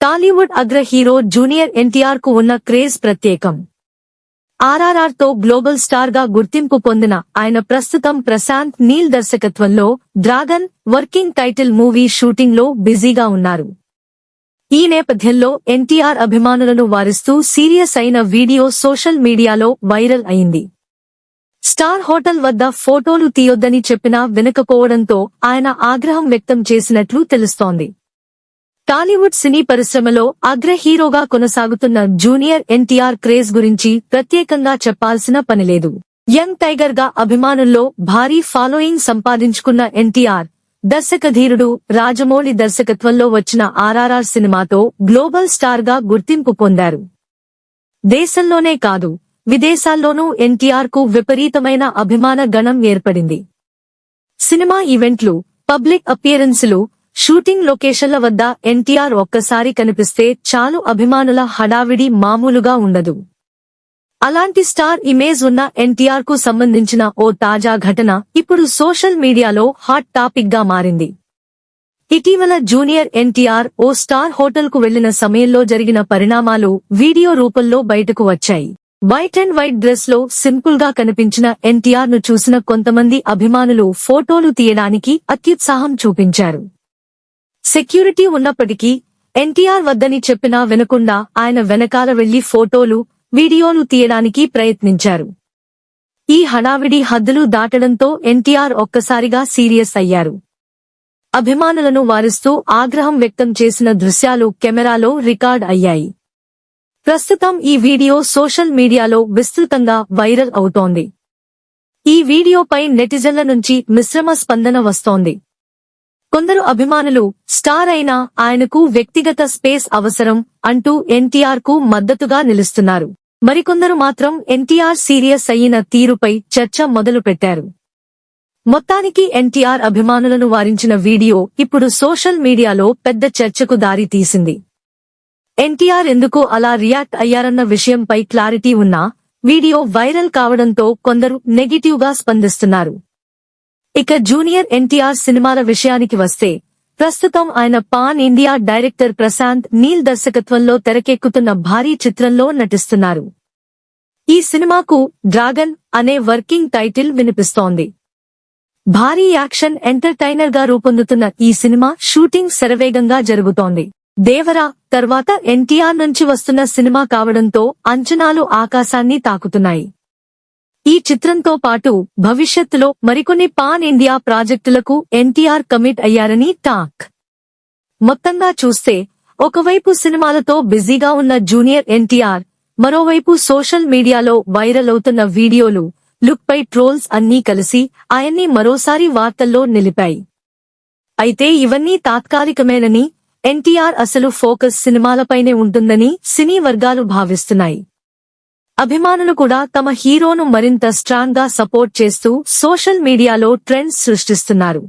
టాలీవుడ్ అగ్ర hero junior ఎన్టీఆర్కు ఉన్న క్రేజ్ ప్రత్యేకం. ఆర్ఆర్ఆర్తో గ్లోబల్ స్టార్గా గుర్తింపు పొందిన ఆయన ప్రస్తుతం ప్రశాంత్ నీల్ దర్శకత్వంలో డ్రాగన్ వర్కింగ్ టైటిల్ మూవీ షూటింగ్లో బిజీగా ఉన్నారు. ఈ నేపథ్యంలో ఎన్టీఆర్ అభిమానులను వారిస్తూ సీరియస్ అయిన వీడియో సోషల్ మీడియాలో వైరల్ అయింది. స్టార్ హోటల్ వద్ద ఫోటోలు తీయొద్దని చెప్పినా వినకపోవడంతో ఆయన ఆగ్రహం వ్యక్తం చేసినట్లు తెలుస్తోంది. టాలీవుడ్ సినీ పరిశ్రమలో అగ్ర హీరోగా కొనసాగుతున్న జూనియర్ ఎన్టీఆర్ క్రేజ్ గురించి ప్రత్యేకంగా చెప్పాల్సిన పనిలేదు యంగ్ టైగర్గా అభిమానుల్లో భారీ ఫాలోయింగ్ సంపాదించుకున్న ఎన్టీఆర్ దర్శకధీరుడు రాజమౌళి దర్శకత్వంలో వచ్చిన ఆర్ఆర్ఆర్ సినిమాతో గ్లోబల్ స్టార్గా గుర్తింపు పొందారు. దేశంలోనే కాదు విదేశాల్లోనూ ఎన్టీఆర్కు విపరీతమైన అభిమాన గణం ఏర్పడింది. సినిమా ఈవెంట్లు పబ్లిక్ అపియరెన్సులు షూటింగ్ లొకేషన్ల వద్ద ఎన్టీఆర్ ఒక్కసారి కనిపిస్తే చాలు అభిమానుల హడావిడి మామూలుగా ఉండదు. అలాంటి స్టార్ ఇమేజ్ ఉన్న ఎన్టీఆర్కు సంబంధించిన ఓ తాజా ఘటన ఇప్పుడు సోషల్ మీడియాలో హాట్ టాపిక్గా మారింది. ఇటీవల జూనియర్ ఎన్టీఆర్ ఓ స్టార్ హోటల్కు వెళ్ళిన సమయంలో జరిగిన పరిణామాలు వీడియో రూపంలో బయటకు వచ్చాయి. వైట్ అండ్ వైట్ డ్రెస్లో సింపుల్గా కనిపించిన ఎన్టీఆర్ను చూసిన కొంతమంది అభిమానులు ఫోటోలు తీయడానికి అత్యుత్సాహం చూపించారు. సెక్యూరిటీ ఉన్నప్పటికీ ఎన్టీఆర్ వద్దని చెప్పినా వినకుండా ఆయన వెనకాల వెళ్ళి ఫోటోలు వీడియోలు తీయడానికి ప్రయత్నించారు. ఈ హడావిడి హద్దులు దాటడంతో ఎన్టీఆర్ ఒక్కసారిగా సీరియస్ అయ్యారు. అభిమానులను వారిస్తూ ఆగ్రహం వ్యక్తం చేసిన దృశ్యాలు కెమెరాలో రికార్డ్ అయ్యాయి. ప్రస్తుతం ఈ వీడియో సోషల్ మీడియాలో విస్తృతంగా వైరల్ అవుతోంది. ఈ వీడియోపై నెటిజన్ల నుంచి మిశ్రమ స్పందన వస్తోంది. కొందరు అభిమానులు స్టార్ అయినా ఆయనకు వ్యక్తిగత స్పేస్ అవసరం అంటూ ఎన్టీఆర్కు మద్దతుగా నిలుస్తున్నారు. మరికొందరు మాత్రం ఎన్టీఆర్ సీరియస్ అయిన తీరుపై చర్చ మొదలు పెట్టారు మొత్తానికి ఎన్టీఆర్ అభిమానులను వారించిన వీడియో ఇప్పుడు సోషల్ మీడియాలో పెద్ద చర్చకు దారి తీసింది. ఎన్టీఆర్ ఎందుకు అలా రియాక్ట్ అయ్యారన్న విషయంపై క్లారిటీ ఉన్నా వీడియో వైరల్ కావడంతో కొందరు నెగిటివ్గా స్పందిస్తున్నారు. ఇక జూనియర్ ఎన్టీఆర్ సినిమాల విషయానికి వస్తే ప్రస్తుతం ఆయన pan India director Prashanth Neel దర్శకత్వంలో తెరకెక్కుతున్న భారీ చిత్రంలో నటిస్తున్నారు. ఈ సినిమాకు డ్రాగన్ అనే వర్కింగ్ టైటిల్ వినిపిస్తోంది. భారీ యాక్షన్ ఎంటర్టైనర్గా రూపొందుతున్న ఈ సినిమా షూటింగ్ శరవేగంగా జరుగుతోంది. దేవరా తర్వాత ఎన్టీఆర్ నుంచి వస్తున్న సినిమా కావడంతో అంచనాలు ఆకాశాన్ని తాకుతున్నాయి. ఈ చిత్రంతో పాటు భవిష్యత్తులో మరికొన్ని పాన్ ఇండియా ప్రాజెక్టులకు ఎన్టీఆర్ కమిట్ అయ్యారని టాక్. మొత్తంగా చూస్తే ఒకవైపు సినిమాలతో బిజీగా ఉన్న జూనియర్ ఎన్టీఆర్ మరోవైపు సోషల్ మీడియాలో వైరల్ అవుతున్న వీడియోలు లుక్ పై ట్రోల్స్ అన్నీ కలిసి ఆయన్ని మరోసారి వార్తల్లో నిలిపాయి. అయితే ఇవన్నీ తాత్కాలికమేనని ఎన్టీఆర్ అసలు ఫోకస్ సినిమాలపైనే ఉంటుందని సినీ వర్గాలు భావిస్తున్నాయి. అభిమానులు కూడా తమ హీరోను మరింత స్ట్రాంగ్గా సపోర్ట్ చేస్తూ సోషల్ మీడియాలో ట్రెండ్స్ సృష్టిస్తున్నారు.